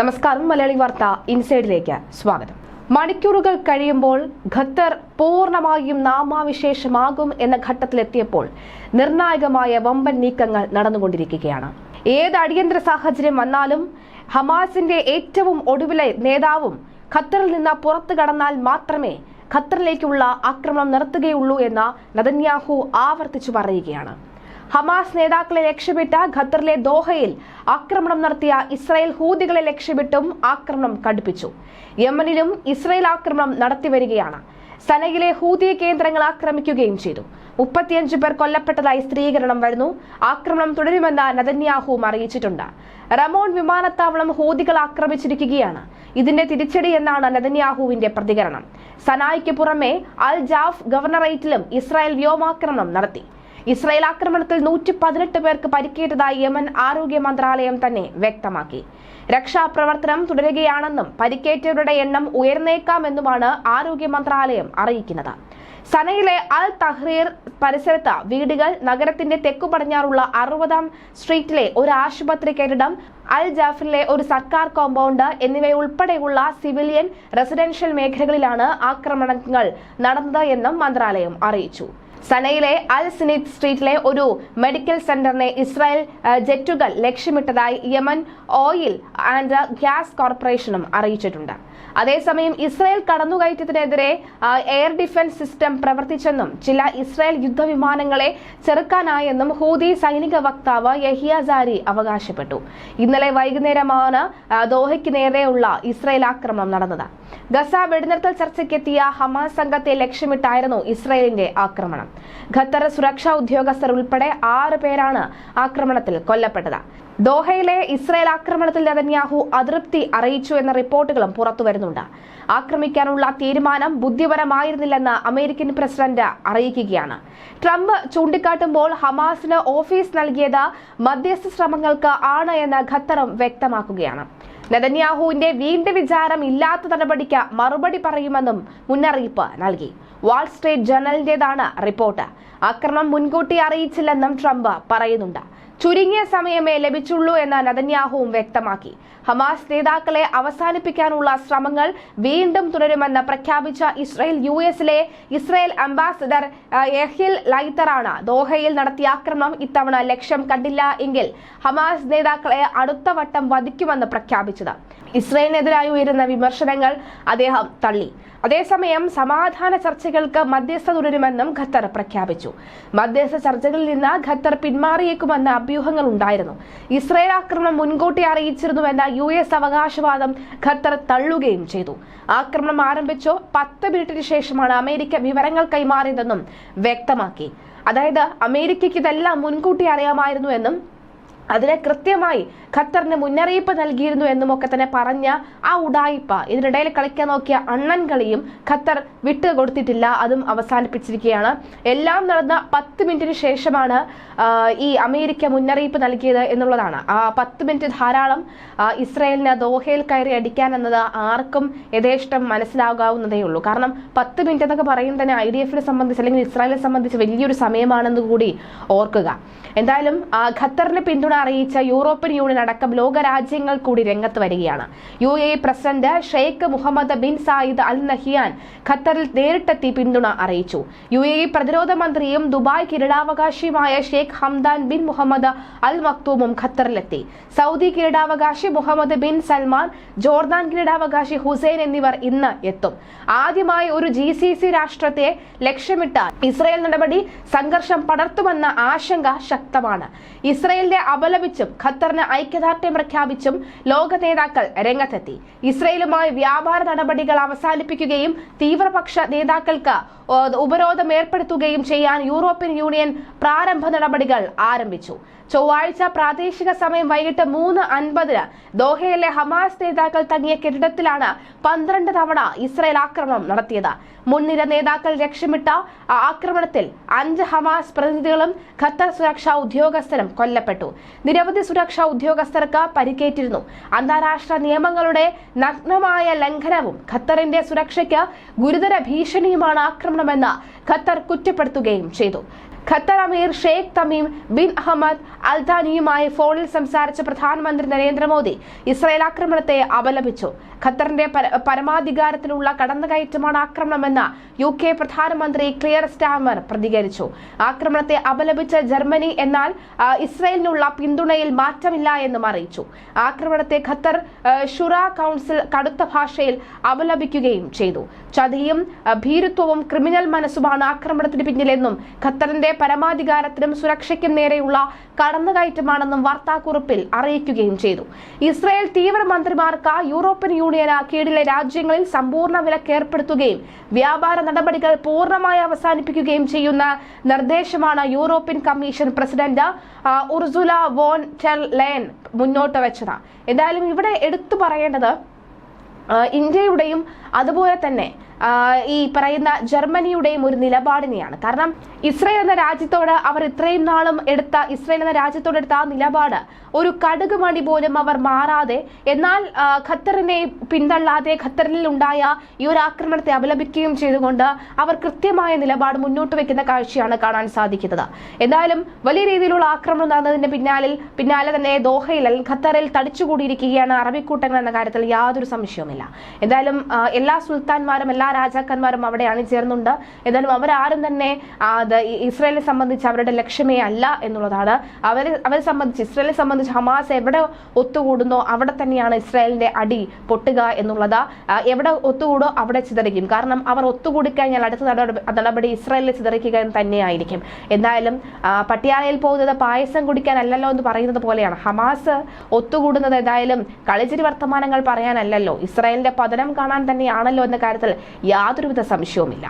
നമസ്കാരം മലയാളി വാർത്ത ഇൻസൈഡിലേക്ക് സ്വാഗതം. മണിക്കൂറുകൾ കഴിയുമ്പോൾ ഖത്തർ പൂർണമായും നാമാവിശേഷമാകും എന്ന ഘട്ടത്തിലെത്തിയപ്പോൾ നിർണായകമായ വമ്പൻ നീക്കങ്ങൾ നടന്നുകൊണ്ടിരിക്കുകയാണ്. ഏത് അടിയന്തര സാഹചര്യം വന്നാലും ഹമാസിന്റെ ഏറ്റവും ഒടുവിലെ നേതാവും ഖത്തറിൽ നിന്ന് പുറത്തു കടന്നാൽ മാത്രമേ ഖത്തറിലേക്കുള്ള ആക്രമണം നിർത്തുകയുള്ളൂ എന്ന നദന്യാഹു ആവർത്തിച്ചു പറയുകയാണ്. ഹമാസ് നേതാക്കളെ ലക്ഷ്യമിട്ട് ഖത്തറിലെ ദോഹയിൽ ആക്രമണം നടത്തിയ ഇസ്രായേൽ ഹൂതികളെ ലക്ഷ്യമിട്ടും ആക്രമണം കടുപ്പിച്ചു. യമനിലും ഇസ്രായേൽ ആക്രമണം നടത്തിവരികയാണ് സനയിലെ ഹൂതി കേന്ദ്രങ്ങൾ ആക്രമിക്കുകയും ചെയ്തു. മുപ്പത്തിയഞ്ച് പേർ കൊല്ലപ്പെട്ടതായി സ്ഥിരീകരണം വരുന്നു. ആക്രമണം തുടരുമെന്ന് നദന്യാഹുവും അറിയിച്ചിട്ടുണ്ട്. റമോൺ വിമാനത്താവളം ഹൂതികൾ ആക്രമിച്ചിരിക്കുകയാണ്. ഇതിന്റെ തിരിച്ചടി എന്നാണ് നദന്യാഹുവിന്റെ പ്രതികരണം. സനായിക്ക് പുറമെ അൽ ജാഫ് ഗവർണറേറ്റിലും ഇസ്രായേൽ വ്യോമാക്രമണം നടത്തി. ഇസ്രായേൽ ആക്രമണത്തിൽ നൂറ്റി പതിനെട്ട് പേർക്ക് പരിക്കേറ്റതായി യമൻ ആരോഗ്യ മന്ത്രാലയം തന്നെ വ്യക്തമാക്കി. രക്ഷാപ്രവർത്തനം തുടരുകയാണെന്നും പരിക്കേറ്റവരുടെ എണ്ണം ഉയർന്നേക്കാമെന്നുമാണ് ആരോഗ്യ മന്ത്രാലയം അറിയിക്കുന്നത്. സനയിലെ അൽ തഹ്രീർ പരിസരത്ത് വീടുകൾ നഗരത്തിന്റെ തെക്കു പടിഞ്ഞാറുള്ള അറുപതാം സ്ട്രീറ്റിലെ ഒരു ആശുപത്രി കെട്ടിടം അൽ ജാഫറിലെ ഒരു സർക്കാർ കോമ്പൗണ്ട് എന്നിവയുൾപ്പെടെയുള്ള സിവിലിയൻ റെസിഡൻഷ്യൽ മേഖലകളിലാണ് ആക്രമണങ്ങൾ നടന്നത് എന്നും മന്ത്രാലയം അറിയിച്ചു. സനയിലെ അൽ സിനിത് സ്ട്രീറ്റിലെ ഒരു മെഡിക്കൽ സെന്ററിനെ ഇസ്രായേൽ ജെറ്റുകൾ ലക്ഷ്യമിട്ടതായി യമൻ ഓയിൽ ആൻഡ് ഗ്യാസ് കോർപ്പറേഷനും അറിയിച്ചിട്ടുണ്ട്. അതേസമയം ഇസ്രായേൽ കടന്നുകയറ്റത്തിനെതിരെ എയർ ഡിഫൻസ് സിസ്റ്റം പ്രവർത്തിച്ചെന്നും ചില ഇസ്രായേൽ യുദ്ധവിമാനങ്ങളെ ചെറുക്കാനായെന്നും ഹൂതി സൈനിക വക്താവ് യഹിയാസാരി അവകാശപ്പെട്ടു. ഇന്നലെ വൈകുന്നേരമാണ് ദോഹയ്ക്ക് നേരെയുള്ള ഇസ്രായേൽ ആക്രമണം നടന്നത്. ഗസ വെടിനിർത്തൽ ചർച്ചയ്ക്കെത്തിയ ഹമാസ് സംഘത്തെ ലക്ഷ്യമിട്ടായിരുന്നു ഇസ്രയേലിന്റെ ആക്രമണം. ഖത്തർ സുരക്ഷാ ഉദ്യോഗസ്ഥർ ഉൾപ്പെടെ ആറ് പേരാണ് ആക്രമണത്തിൽ കൊല്ലപ്പെട്ടത്. ദോഹയിലെ ഇസ്രായേൽ ആക്രമണത്തിൽ നെതന്യാഹു അതൃപ്തി അറിയിച്ചു എന്ന റിപ്പോർട്ടുകളും പുറത്തുവരുന്നുണ്ട് ആക്രമിക്കാനുള്ള തീരുമാനം ബുദ്ധിപരമായിരുന്നില്ലെന്ന് അമേരിക്കൻ പ്രസിഡന്റ് അറിയിക്കുകയാണ്. ട്രംപ് ചൂണ്ടിക്കാട്ടുമ്പോൾ ഹമാസിന് ഓഫീസ് നൽകിയത് മധ്യസ്ഥ ശ്രമങ്ങൾക്ക് ആണ് എന്ന് ഖത്തറും വ്യക്തമാക്കുകയാണ്. നെതന്യാഹുവിന്റെ വീണ്ടും വിചാരം ഇല്ലാത്ത നടപടിക്ക് മറുപടി പറയുമെന്നും മുന്നറിയിപ്പ് നൽകി. വാൾ സ്ട്രീറ്റ് ജേർണലിന്റേതാണ് റിപ്പോർട്ട്. ആക്രമണം മുൻകൂട്ടി അറിയിച്ചില്ലെന്നും ട്രംപ് പറയുന്നുണ്ട്. ചുരുങ്ങിയ സമയമേ ലഭിച്ചുള്ളൂ എന്ന് നദന്യാഹുവും വ്യക്തമാക്കി. ഹമാസ് നേതാക്കളെ അവസാനിപ്പിക്കാനുള്ള ശ്രമങ്ങൾ വീണ്ടും തുടരുമെന്ന് പ്രഖ്യാപിച്ച ഇസ്രയേൽ യു എസിലെ ഇസ്രയേൽ അംബാസഡർ എഹിൽ ലൈത്തറാണ്. ദോഹയിൽ നടത്തിയ ആക്രമണം ഇത്തവണ ലക്ഷ്യം കണ്ടില്ല എങ്കിൽ ഹമാസ് നേതാക്കളെ അടുത്ത വട്ടം വധിക്കുമെന്ന് പ്രഖ്യാപിച്ചത്. ഇസ്രയേലിനെതിരായി ഉയരുന്ന വിമർശനങ്ങൾ അദ്ദേഹം തള്ളി. അതേസമയം സമാധാന ചർച്ചകൾക്ക് മധ്യസ്ഥ തുടരുമെന്നും ഖത്തർ പ്രഖ്യാപിച്ചു. മധ്യസ്ഥ ചർച്ചകളിൽ നിന്ന് ഖത്തർ പിന്മാറിയേക്കുമെന്ന അഭ്യൂഹങ്ങൾ ഉണ്ടായിരുന്നു ഇസ്രയേൽ ആക്രമണം മുൻകൂട്ടി അറിയിച്ചിരുന്നുവെന്ന യു എസ് അവകാശവാദം ഖത്തർ തള്ളുകയും ചെയ്തു. ആക്രമണം ആരംഭിച്ചോ പത്ത് മിനിറ്റിന് ശേഷമാണ് അമേരിക്ക വിവരങ്ങൾ കൈമാറിയതെന്നും വ്യക്തമാക്കി. അതായത് അമേരിക്കയ്ക്ക് ഇതെല്ലാം മുൻകൂട്ടി അറിയാമായിരുന്നുവെന്നും അതിനെ കൃത്യമായി ഖത്തറിന് മുന്നറിയിപ്പ് നൽകിയിരുന്നു എന്നുമൊക്കെ തന്നെ പറഞ്ഞ ആ ഉടായിപ്പ. ഇതിനിടയിൽ കളിക്കാൻ നോക്കിയ അണ്ണൻ കളിയും ഖത്തർ വിട്ടു കൊടുത്തിട്ടില്ല. അതും അവസാനിപ്പിച്ചിരിക്കുകയാണ്. എല്ലാം നടന്ന പത്ത് മിനിറ്റിന് ശേഷമാണ് ഈ അമേരിക്ക മുന്നറിയിപ്പ് നൽകിയത് എന്നുള്ളതാണ്. ആ പത്ത് മിനിറ്റ് ധാരാളം ഇസ്രയേലിന് ദോഹയിൽ കയറി അടിക്കാൻ എന്നത് ആർക്കും യഥേഷ്ടം മനസ്സിലാകാവുന്നതേ ഉള്ളൂ. കാരണം പത്ത് മിനിറ്റ് എന്നൊക്കെ പറയുന്നത് തന്നെ ഐ ഡി എഫിനെ സംബന്ധിച്ച് അല്ലെങ്കിൽ ഇസ്രായേലിനെ സംബന്ധിച്ച് വലിയൊരു സമയമാണെന്ന് കൂടി ഓർക്കുക. എന്തായാലും ഖത്തറിന് പിന്തുണ അറിയിച്ച യൂറോപ്യൻ യൂണിയൻ അടക്കം ലോകരാജ്യങ്ങൾ കൂടി രംഗത്ത് വരികയാണ്. U A president Sheikh Mohammed bin Zayed Al Nahyan ഖത്തറിൽ നേരിട്ടെത്തി പിന്തുണ അറിയിച്ചു. യു എ പ്രതിരോധ മന്ത്രിയും Dubai കിരീടാവകാശിയുമായ Sheikh Hamdan bin Mohammed Al മക്തൂമും ഖത്തറിലെത്തി. സൗദി കിരീടാവകാശി മുഹമ്മദ് ബിൻ സൽമാൻ ജോർദാൻ കിരീടാവകാശി ഹുസൈൻ എന്നിവർ ഇന്ന് എത്തും. ആദ്യമായി ഒരു ജി സി സി രാഷ്ട്രത്തെ ലക്ഷ്യമിട്ട ഇസ്രയേൽ നടപടി സംഘർഷം പടർത്തുമെന്ന ആശങ്ക ശക്തമാണ്. ഇസ്രായേലിനെ അപലപിച്ചും ഖത്തറിന് ഐക്യദാർഢ്യം പ്രഖ്യാപിച്ചും ലോക നേതാക്കൾ രംഗത്തെത്തി. ഇസ്രയേലുമായി വ്യാപാര നടപടികൾ അവസാനിപ്പിക്കുകയും തീവ്രപക്ഷ നേതാക്കൾക്ക് ഉപരോധം ഏർപ്പെടുത്തുകയും ചെയ്യാൻ യൂറോപ്യൻ യൂണിയൻ പ്രാരംഭ നടപടികൾ ആരംഭിച്ചു. ചൊവ്വാഴ്ച പ്രാദേശിക സമയം വൈകിട്ട് മൂന്ന് അൻപതിന് ദോഹയിലെ ഹമാസ് നേതാക്കൾ തങ്ങിയ കെട്ടിടത്തിലാണ് പന്ത്രണ്ട് തവണ ഇസ്രയേൽ ആക്രമണം നടത്തിയത്. മുൻനിര നേതാക്കൾ ലക്ഷ്യമിട്ട ആക്രമണത്തിൽ അഞ്ച് ഹമാസ് പ്രതിനിധികളും ഖത്തർ സുരക്ഷാ ഉദ്യോഗസ്ഥരും കൊല്ലപ്പെട്ടു. നിരവധി സുരക്ഷാ ഉദ്യോഗസ്ഥർക്ക് പരിക്കേറ്റിരുന്നു. അന്താരാഷ്ട്ര നിയമങ്ങളുടെ നഗ്നമായ ലംഘനവും ഖത്തറിന്റെ സുരക്ഷയ്ക്ക് ഗുരുതര ഭീഷണിയുമാണ് ആക്രമണമെന്ന് ഖത്തർ കുറ്റപ്പെടുത്തുകയും ചെയ്തു. ഖത്തർ അമീർ ഷെയ്ഖ് തമീം ബിൻ അഹമ്മദ് അൽതാനിയുമായി ഫോണിൽ സംസാരിച്ച പ്രധാനമന്ത്രി നരേന്ദ്രമോദി ഇസ്രായേൽ ആക്രമണത്തെ അപലപിച്ചു. ഖത്തറിന്റെ പര- പരമാധികാരത്തിലുള്ള കടന്നുകയറ്റമാണ് ആക്രമണമെന്ന് യു കെ പ്രധാനമന്ത്രി ക്ലിയർ സ്റ്റാമർ പ്രതികരിച്ചു. ആക്രമണത്തെ അപലപിച്ച ജർമ്മനി എന്നാൽ ഇസ്രായേലിനുള്ള പിന്തുണയിൽ മാറ്റമില്ല എന്നും അറിയിച്ചു. ആക്രമണത്തെ ഖത്തർ ഷുറ കൗൺസിൽ കടുത്ത ഭാഷയിൽ അപലപിക്കുകയും ചെയ്തു. ചതിയും ഭീരുത്വവും ക്രിമിനൽ മനസ്സുമാണ് ആക്രമണത്തിന് പിന്നിലെന്നും ഖത്തറിന്റെ പരമാധികാരത്തിനും സുരക്ഷയ്ക്കും നേരെയുള്ള കടന്നുകയറ്റമാണെന്നും വാർത്താക്കുറിപ്പിൽ അറിയിക്കുകയും ചെയ്തു. ഇസ്രായേൽ തീവ്രമന്ത്രിമാർക്ക് യൂറോപ്യൻ യൂണിയന് കീഴിലെ രാജ്യങ്ങളിൽ സമ്പൂർണ വിലക്ക് ഏർപ്പെടുത്തുകയും വ്യാപാര നടപടികൾ പൂർണമായി അവസാനിപ്പിക്കുകയും ചെയ്യുന്ന നിർദ്ദേശമാണ് European Commission president Ursula von der Leyen മുന്നോട്ട് വെച്ചത്. എന്തായാലും ഇവിടെ എടുത്തു പറയേണ്ടത് ഇന്ത്യയുടെയും അതുപോലെ തന്നെ ഈ പറയുന്ന ജർമ്മനിയുടെയും ഒരു നിലപാടിനെയാണ്. കാരണം ഇസ്രയേൽ എന്ന രാജ്യത്തോട് അവർ ഇത്രയും നാളും എടുത്ത ഇസ്രയേൽ എന്ന രാജ്യത്തോട് എടുത്ത ആ നിലപാട് ഒരു കടുക് മണി പോലും അവർ മാറാതെ എന്നാൽ ഖത്തറിനെ പിന്തള്ളാതെ ഖത്തറിൽ ഉണ്ടായ ഈ ഒരു ആക്രമണത്തെ അപലപിക്കുകയും ചെയ്തുകൊണ്ട് അവർ കൃത്യമായ നിലപാട് മുന്നോട്ട് വെക്കുന്ന കാഴ്ചയാണ് കാണാൻ സാധിക്കുന്നത്. എന്തായാലും വലിയ രീതിയിലുള്ള ആക്രമണം നടന്നതിന്റെ പിന്നാലിൽ പിന്നാലെ തന്നെ ദോഹയിൽ അല്ലെങ്കിൽ ഖത്തറിൽ തടിച്ചുകൂടിയിരിക്കുകയാണ് അറബിക്കൂട്ടങ്ങൾ എന്ന കാര്യത്തിൽ യാതൊരു സംശയവുമില്ല. എന്തായാലും എല്ലാ സുൽത്താൻമാരും എല്ലാ രാജാക്കന്മാരും അവിടെ അണിചേർന്നുണ്ട്. എന്തായാലും അവരാരും തന്നെ അത് ഇസ്രയേലിനെ സംബന്ധിച്ച് അവരുടെ ലക്ഷ്യമേ അല്ല എന്നുള്ളതാണ്. അവരെ അവരെ സംബന്ധിച്ച് ഇസ്രായേലിനെ സംബന്ധിച്ച് ഹമാസ് എവിടെ ഒത്തുകൂടുന്നോ അവിടെ തന്നെയാണ് ഇസ്രായേലിന്റെ അടി പൊട്ടുക എന്നുള്ളത്. എവിടെ ഒത്തുകൂടോ അവിടെ ചിതറിക്കും. കാരണം അവർ ഒത്തുകൂടിക്കഴിഞ്ഞാൽ അടുത്ത നടപടി നടപടി ഇസ്രായേലിൽ ചിതറിക്കുക എന്ന് തന്നെയായിരിക്കും. എന്തായാലും പട്ടിയാലയിൽ പോകുന്നത് പായസം കുടിക്കാനല്ലല്ലോ എന്ന് പറയുന്നത് പോലെയാണ്. ഹമാസ് ഒത്തുകൂടുന്നത് എന്തായാലും കളിച്ചിരി വർത്തമാനങ്ങൾ പറയാനല്ലല്ലോ. ഇസ്രായേലിന്റെ പതനം കാണാൻ തന്നെയാണല്ലോ എന്ന കാര്യത്തിൽ യാതൊരുവിധ സംശയവുമില്ല.